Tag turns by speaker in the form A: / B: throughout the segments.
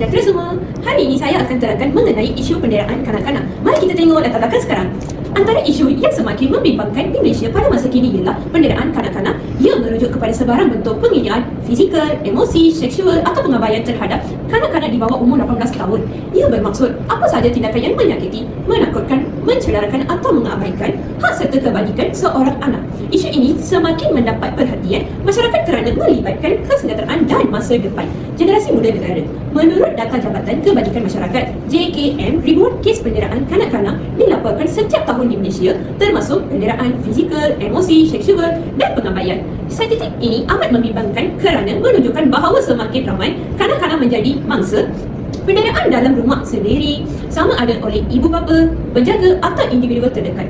A: sejahtera semua. Hari ini saya akan terangkan mengenai isu penderaan kanak-kanak. Mari kita tengok latar belakang sekarang. Antara isu yang semakin membimbangkan di Malaysia pada masa kini ialah penderaan kanak-kanak yang merujuk kepada sebarang bentuk penghinaan fizikal, emosi, seksual atau pengabaian terhadap kanak-kanak di bawah umur 18 tahun. Ia bermaksud apa sahaja tindakan yang menyakiti, menakutkan, mencelarakan atau mengabaikan hak serta kebajikan seorang anak. Isu ini semakin mendapat perhatian masyarakat kerana melibatkan kesejahteraan dan masa depan generasi muda negara. Menurut data Jabatan Kebajikan Masyarakat JKM, ribuan kes penderaan kanak-kanak dilaporkan setiap tahun di Malaysia termasuk penderaan fizikal, emosi, seksual dan pengabaian. Statistik ini amat membimbangkan kerana menunjukkan bahawa semakin ramai kanak-kanak menjadi mangsa penderaan dalam rumah sendiri sama ada oleh ibu bapa, penjaga atau individu terdekat.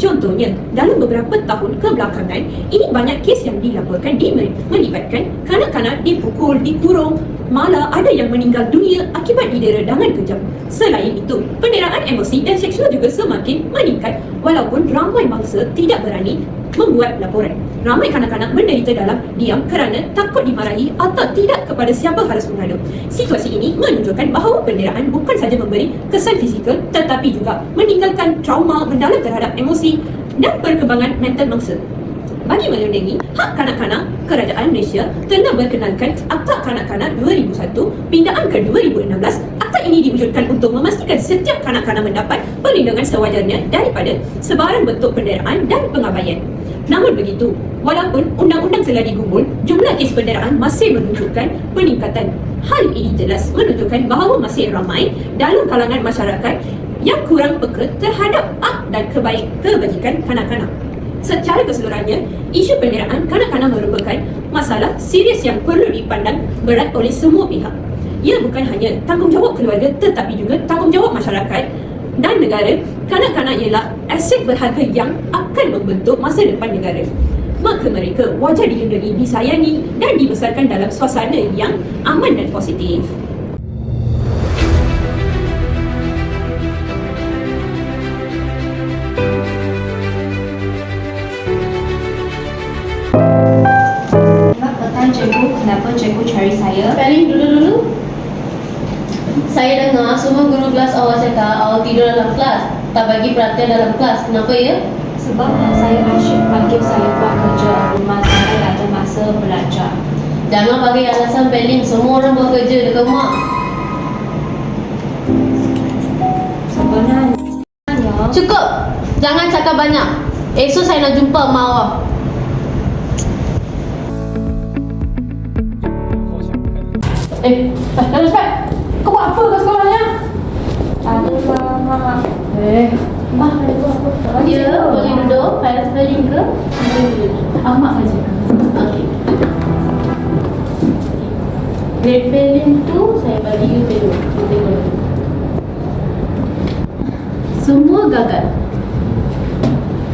A: Contohnya, dalam beberapa tahun kebelakangan, ini banyak kes yang dilaporkan di melibatkan kanak-kanak dipukul, dikurung, malah ada yang meninggal dunia akibat didera dengan kejam. Selain itu, penderaan emosi dan seksual juga semakin meningkat walaupun ramai mangsa tidak berani membuat laporan. Ramai kanak-kanak menderita dalam diam kerana takut dimarahi atau tidak kepada siapa harus mengadu. Situasi ini menunjukkan bahawa penderaan bukan sahaja memberi kesan fizikal tetapi juga meninggalkan trauma mendalam terhadap emosi dan perkembangan mental mangsa. Bagi melindungi hak kanak-kanak, Kerajaan Malaysia telah berkenalkan Akta Kanak-Kanak 2001 pindaan ke 2016. Akta ini diwujudkan untuk memastikan setiap kanak-kanak mendapat perlindungan sewajarnya daripada sebarang bentuk penderaan dan pengabaian. Namun begitu, walaupun undang-undang telah digubul, jumlah kes penderaan masih menunjukkan peningkatan. Hal ini jelas menunjukkan bahawa masih ramai dalam kalangan masyarakat yang kurang peka terhadap hak dan kebaik kebajikan kanak-kanak. Secara keseluruhannya, isu penderaan kanak-kanak merupakan masalah serius yang perlu dipandang berat oleh semua pihak. Ia bukan hanya tanggungjawab keluarga tetapi juga tanggungjawab masyarakat dan negara. Kanak-kanak ialah aset berharga yang akan membentuk masa depan negara. Maka mereka wajar dilindungi, disayangi dan dibesarkan dalam suasana yang aman dan positif.
B: Cikgu, kenapa cikgu cari saya?
C: Paling dulu-dulu Saya dengar semua guru kelas awal cakap awal tidur dalam kelas Tak bagi perhatian dalam kelas Kenapa ya?
B: Sebab mak saya asyik panggil saya buat kerja rumah saya ada masa belajar.
C: Jangan bagi alasan Pelin Semua orang buat kerja dekat mak
B: Sebenarnya
C: Cukup Jangan cakap banyak Esok saya nak jumpa mak awak
D: Eh, dah cepat. Kau buat apa kat sekolah ni? ah?
B: ada mama.
D: Eh, mah ada buat apa?
C: Ya,
D: saya.
C: boleh duduk File spelling ke?
D: Amak saja.
C: Okey Grade Pelin tu Saya bagi you tengok You tengok dulu. Semua gagal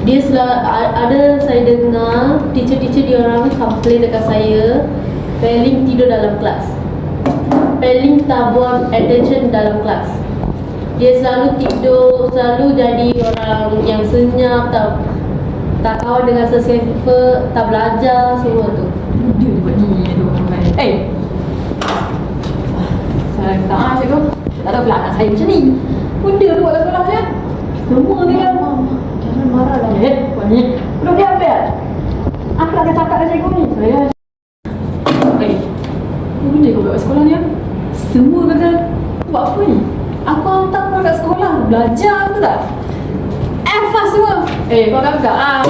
C: dia selalu ada saya dengar teacher-teacher dia orang complain dekat saya Peling tidur dalam kelas Peling tak buat attention dalam kelas Dia selalu tidur, selalu jadi orang yang senyap Tak, tak kawan dengan sesiapa, tak belajar, semua tu
D: Dia buat ni, aduh. ramai. Eh. Saya minta maaf cikgu. Tak tahu pula anak saya macam ni. Benda tu buat kat sekolah je. Semua ni kan.
C: Jangan marah lah
D: Eh, buat ni. Belum dia apa? Apa nak cakap dengan cikgu ni? Saya. Eh, benda kau buat kat sekolah ni? Ah? Semua kata, buat apa ni? Aku hantar kau kat sekolah, belajar tu tak? F lah semua. Eh, kau kan tak? Ah,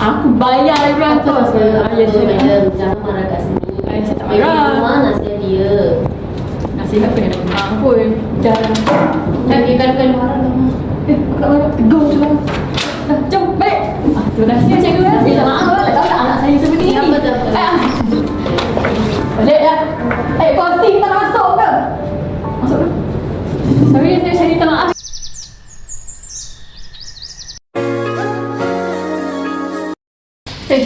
D: aku bayar lagi bulan tu.
C: Saya
D: Ah, ya, cikgu.
C: madam, Jangan marah kat sini
D: Eh, saya tak marah.
C: rumah nasihat dia
D: Nasihat tu yang nak pun. Jangan.
C: Jangan kan marah lah
D: Eh, aku marah. Tegur je lah. Dah, jom, balik. Ah, terima kasih cikgu ya. Minta maaf lah. Tak tahu tak anak saya seperti ni.
C: Tak apa, tak
D: Eh. Balik ya. Eh, kau sing tak nak masuk ke? Masuk ke? Sorry, saya, saya minta maaf. Eh,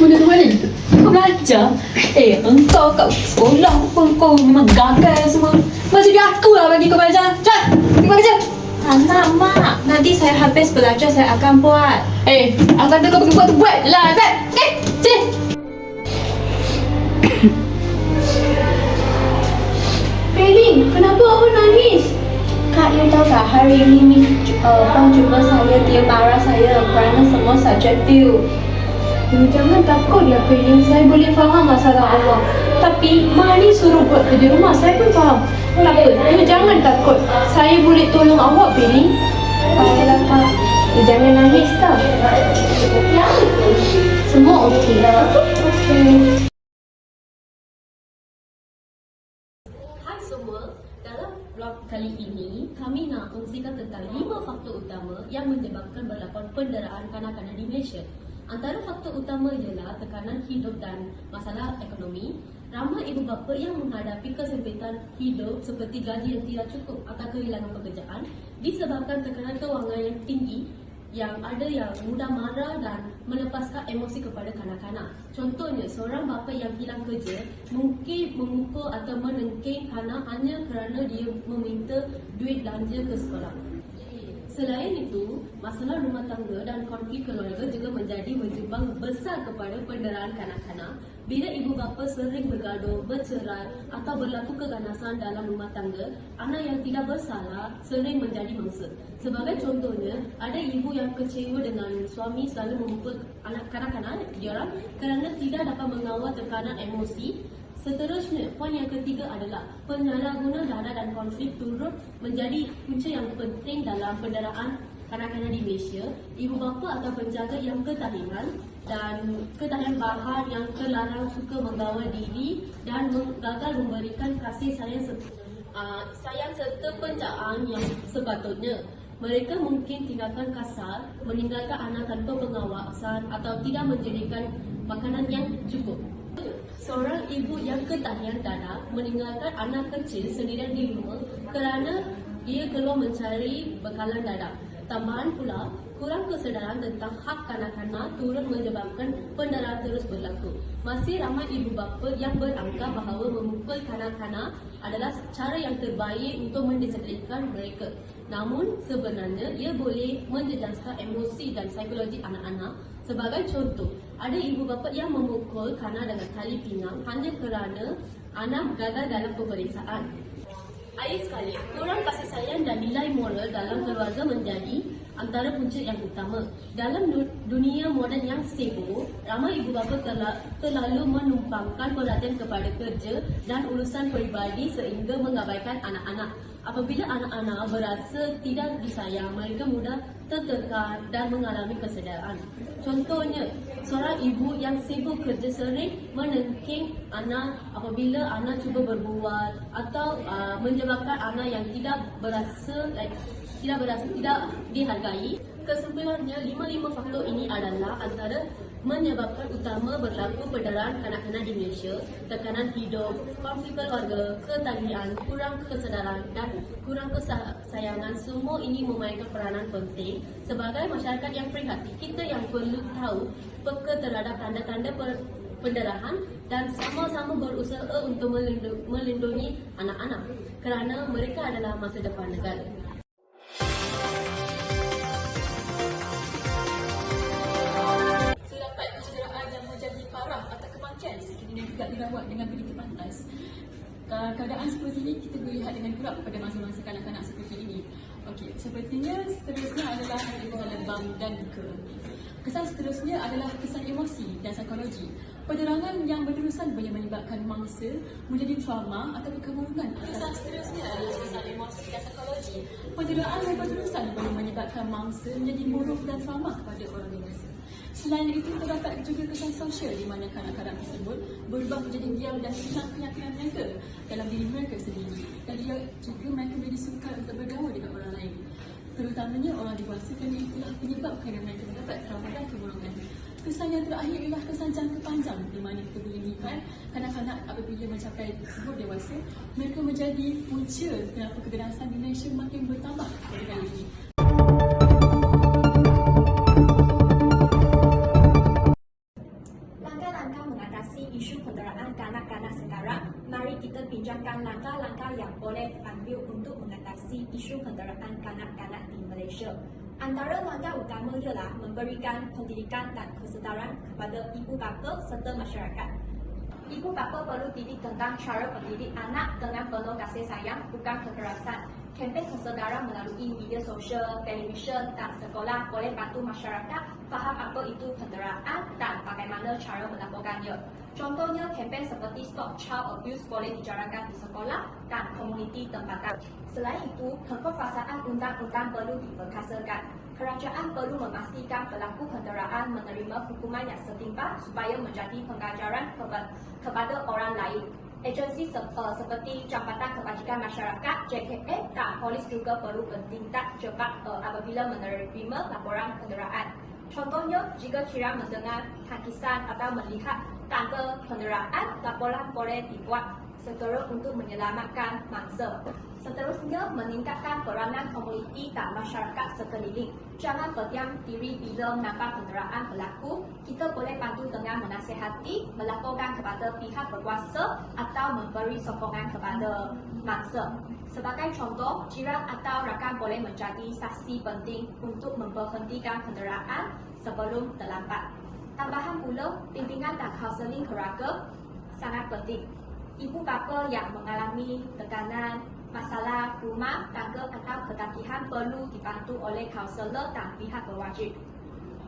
D: benda tu balik. Kau belajar? Eh, engkau kat sekolah pun kau memang gagal semua. Masa dia aku lah bagi kau belajar. Cepat, pergi buat kerja.
B: Anak mak, nanti saya habis belajar saya akan buat.
D: Eh, aku kata kau pergi buat tu buat lah, Zat. Okay, sini.
B: Tahu tak hari ini Miss uh, penjumpa saya dia marah saya kerana semua subjektif.
C: You jangan takut ya Pening Saya boleh faham masalah Allah. Tapi Ma ni suruh buat kerja rumah Saya pun faham. Tak apa, you jangan takut. Saya boleh tolong awak Pening
B: Baiklah Kak,
C: You jangan nangis tau Semua okey.
B: Okey.
C: Kongsikan tentang lima faktor utama yang menyebabkan berlaku penderaan kanak-kanak di Malaysia. Antara faktor utama ialah tekanan hidup dan masalah ekonomi. Ramai ibu bapa yang menghadapi kesempitan hidup seperti gaji yang tidak cukup atau kehilangan pekerjaan disebabkan tekanan kewangan yang tinggi yang ada yang mudah marah dan melepaskan emosi kepada kanak-kanak. Contohnya, seorang bapa yang hilang kerja mungkin memukul atau menengking kanak hanya kerana dia meminta duit belanja ke sekolah. Selain itu, masalah rumah tangga dan konflik keluarga juga menjadi menyumbang besar kepada penderitaan kanak-kanak bila ibu bapa sering bergaduh, bercerai atau berlaku keganasan dalam rumah tangga, anak yang tidak bersalah sering menjadi mangsa. Sebagai contohnya, ada ibu yang kecewa dengan suami selalu memukul anak kanak-kanak diorang kerana tidak dapat mengawal tekanan emosi Seterusnya, poin yang ketiga adalah penyalahguna dana dan konflik turut menjadi punca yang penting dalam penderaan kanak-kanak di Malaysia. Ibu bapa atau penjaga yang ketahinan dan ketahinan bahan yang terlarang suka mengawal diri dan gagal memberikan kasih sayang serta, uh, sayang serta penjagaan yang sepatutnya. Mereka mungkin tindakan kasar, meninggalkan anak tanpa pengawasan atau tidak menjadikan makanan yang cukup. Seorang ibu yang ketahian dada meninggalkan anak kecil sendirian di rumah kerana dia keluar mencari bekalan dada. Tambahan pula, kurang kesedaran tentang hak kanak-kanak turut menyebabkan pendarahan terus berlaku. Masih ramai ibu bapa yang beranggap bahawa memukul kanak-kanak adalah cara yang terbaik untuk mendisiplinkan mereka. Namun sebenarnya ia boleh menjejaskan emosi dan psikologi anak-anak. Sebagai contoh, ada ibu bapa yang memukul kanak dengan tali pinggang hanya kerana anak gagal dalam peperiksaan. Air sekali, kurang kasih sayang dan nilai moral dalam keluarga menjadi antara punca yang utama. Dalam du- dunia moden yang sibuk, ramai ibu bapa terla- terlalu menumpangkan perhatian kepada kerja dan urusan peribadi sehingga mengabaikan anak-anak. Apabila anak-anak berasa tidak disayang, mereka mudah tertekan dan mengalami kesedaran. Contohnya, seorang ibu yang sibuk kerja sering menengking anak apabila anak cuba berbual atau uh, menyebabkan anak yang tidak berasa like tidak berasa tidak dihargai. Kesimpulannya, lima-lima faktor ini adalah antara menyebabkan utama berlaku penderitaan kanak-kanak di Malaysia, tekanan hidup, konflik keluarga, ketagihan, kurang kesedaran dan kurang kesayangan semua ini memainkan peranan penting sebagai masyarakat yang prihatin. Kita yang perlu tahu peka terhadap tanda-tanda pendarahan dan sama-sama berusaha untuk melindungi anak-anak kerana mereka adalah masa depan negara.
D: Sekiranya tidak dirawat dengan begitu pantas. Keadaan seperti ini kita boleh lihat dengan kerap pada masa-masa kanak-kanak seperti ini. Okey, sepertinya seterusnya adalah kesan lebam dan duka. Kesan seterusnya adalah kesan emosi dan psikologi. Penyerangan yang berterusan boleh menyebabkan mangsa menjadi trauma atau kemurungan. Kesan seterusnya adalah kesan emosi dan psikologi. Penyerangan yang berterusan boleh menyebabkan mangsa menjadi murung dan trauma kepada orang dewasa. Selain itu, terdapat juga kesan sosial di mana kanak-kanak tersebut berubah menjadi diam dan hilang keyakinan mereka dalam diri mereka sendiri. Dan dia juga mereka menjadi sukar untuk bergaul dengan orang lain. Terutamanya orang dewasa kerana itulah penyebab kerana mereka mendapat trauma dan kemurungan. Kesan yang terakhir ialah kesan jangka panjang di mana kita boleh lihat kanak-kanak apabila mencapai umur dewasa, mereka menjadi punca kenapa keganasan di Malaysia makin bertambah pada kali ini.
E: Malaysia. Antara langkah utama ialah memberikan pendidikan dan kesedaran kepada ibu bapa serta masyarakat. Ibu bapa perlu didik tentang cara mendidik anak dengan penuh kasih sayang, bukan kekerasan. Kempen kesedaran melalui media sosial, televisyen dan sekolah boleh bantu masyarakat faham apa itu kenderaan dan bagaimana cara melakukannya. Contohnya, kempen seperti Stop Child Abuse boleh dijalankan di sekolah dan komuniti tempatan. Selain itu, pengkuasaan undang-undang perlu diperkasakan. Kerajaan perlu memastikan pelaku kenderaan menerima hukuman yang setimpal supaya menjadi pengajaran kepa- kepada orang lain. Agensi uh, seperti Jambatan Kebajikan Masyarakat JKM dan polis juga perlu bertindak cepat uh, apabila menerima laporan kenderaan. Contohnya, jika kira mendengar hakisan atau melihat tanda kenderaan, laporan boleh dibuat segera untuk menyelamatkan mangsa. Seterusnya, meningkatkan peranan komuniti dan masyarakat sekeliling. Jangan berdiam diri bila nampak kenderaan berlaku. Kita boleh bantu dengan menasihati, melaporkan kepada pihak berkuasa atau memberi sokongan kepada mangsa. Sebagai contoh, jiran atau rakan boleh menjadi saksi penting untuk memberhentikan kenderaan sebelum terlambat. Tambahan pula, bimbingan dan kaunseling keluarga sangat penting. Ibu bapa yang mengalami tekanan, masalah rumah, tangga atau ketagihan perlu dibantu oleh kaunselor dan pihak berwajib.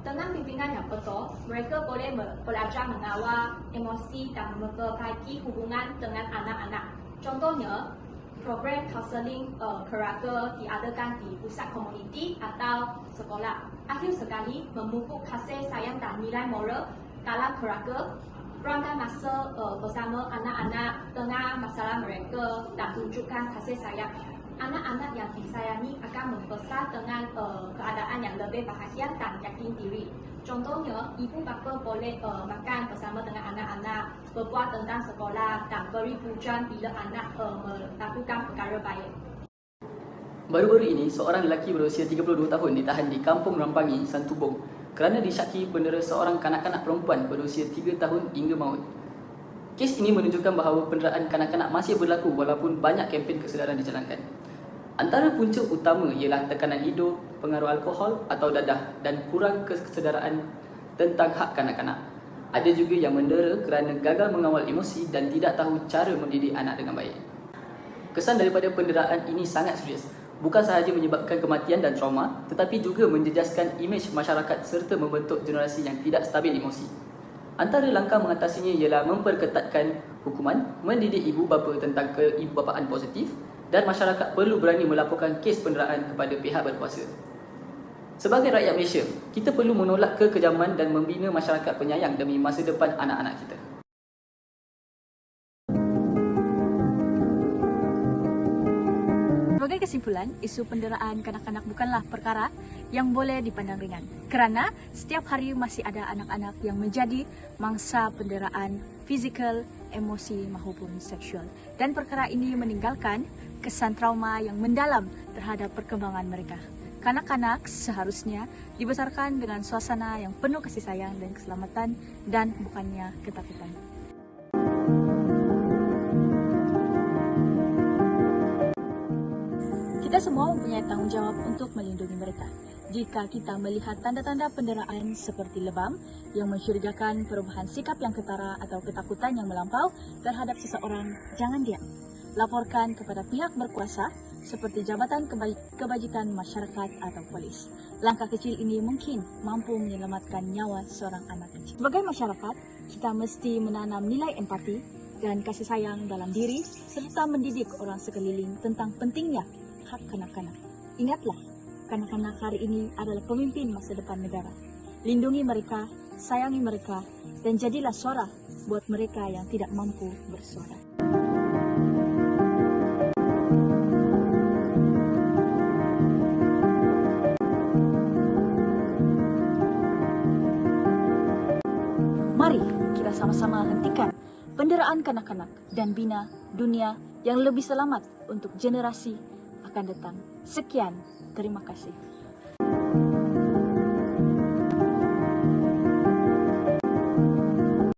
E: Dengan bimbingan yang betul, mereka boleh belajar mengawal emosi dan memperbaiki hubungan dengan anak-anak. Contohnya, program kaunseling uh, keluarga diadakan di pusat komuniti atau sekolah. Akhir sekali, memupuk kasih sayang dan nilai moral dalam keluarga Luangkan masa uh, bersama anak-anak dengan masalah mereka dan tunjukkan kasih sayang. Anak-anak yang disayangi akan membesar dengan uh, keadaan yang lebih bahagia dan yakin diri. Contohnya, ibu bapa boleh uh, makan bersama dengan anak-anak, berbuat tentang sekolah dan beri pujian bila anak uh, melakukan perkara baik.
F: Baru-baru ini, seorang lelaki berusia 32 tahun ditahan di Kampung Rampangi, Santubong kerana disyaki bendera seorang kanak-kanak perempuan berusia 3 tahun hingga maut. Kes ini menunjukkan bahawa penderaan kanak-kanak masih berlaku walaupun banyak kempen kesedaran dijalankan. Antara punca utama ialah tekanan hidup, pengaruh alkohol atau dadah dan kurang kesedaraan tentang hak kanak-kanak. Ada juga yang mendera kerana gagal mengawal emosi dan tidak tahu cara mendidik anak dengan baik. Kesan daripada penderaan ini sangat serius. Bukan sahaja menyebabkan kematian dan trauma, tetapi juga menjejaskan imej masyarakat serta membentuk generasi yang tidak stabil emosi. Antara langkah mengatasinya ialah memperketatkan hukuman, mendidik ibu bapa tentang keibubapaan positif dan masyarakat perlu berani melaporkan kes penderaan kepada pihak berkuasa. Sebagai rakyat Malaysia, kita perlu menolak kekejaman dan membina masyarakat penyayang demi masa depan anak-anak kita.
G: Sebagai kesimpulan, isu penderaan kanak-kanak bukanlah perkara yang boleh dipandang ringan. Kerana setiap hari masih ada anak-anak yang menjadi mangsa penderaan fizikal, emosi maupun seksual. Dan perkara ini meninggalkan kesan trauma yang mendalam terhadap perkembangan mereka. Kanak-kanak seharusnya dibesarkan dengan suasana yang penuh kasih sayang dan keselamatan dan bukannya ketakutan. Kita semua mempunyai tanggungjawab untuk melindungi mereka. Jika kita melihat tanda-tanda penderaan seperti lebam yang mencurigakan perubahan sikap yang ketara atau ketakutan yang melampau terhadap seseorang, jangan diam. Laporkan kepada pihak berkuasa seperti Jabatan Keba- Kebajikan Masyarakat atau polis. Langkah kecil ini mungkin mampu menyelamatkan nyawa seorang anak kecil. Sebagai masyarakat, kita mesti menanam nilai empati dan kasih sayang dalam diri serta mendidik orang sekeliling tentang pentingnya hak kanak-kanak. Ingatlah, kanak-kanak hari ini adalah pemimpin masa depan negara. Lindungi mereka, sayangi mereka, dan jadilah suara buat mereka yang tidak mampu bersuara. Mari kita sama-sama hentikan penderaan kanak-kanak dan bina dunia yang lebih selamat untuk generasi akan datang. Sekian, terima kasih.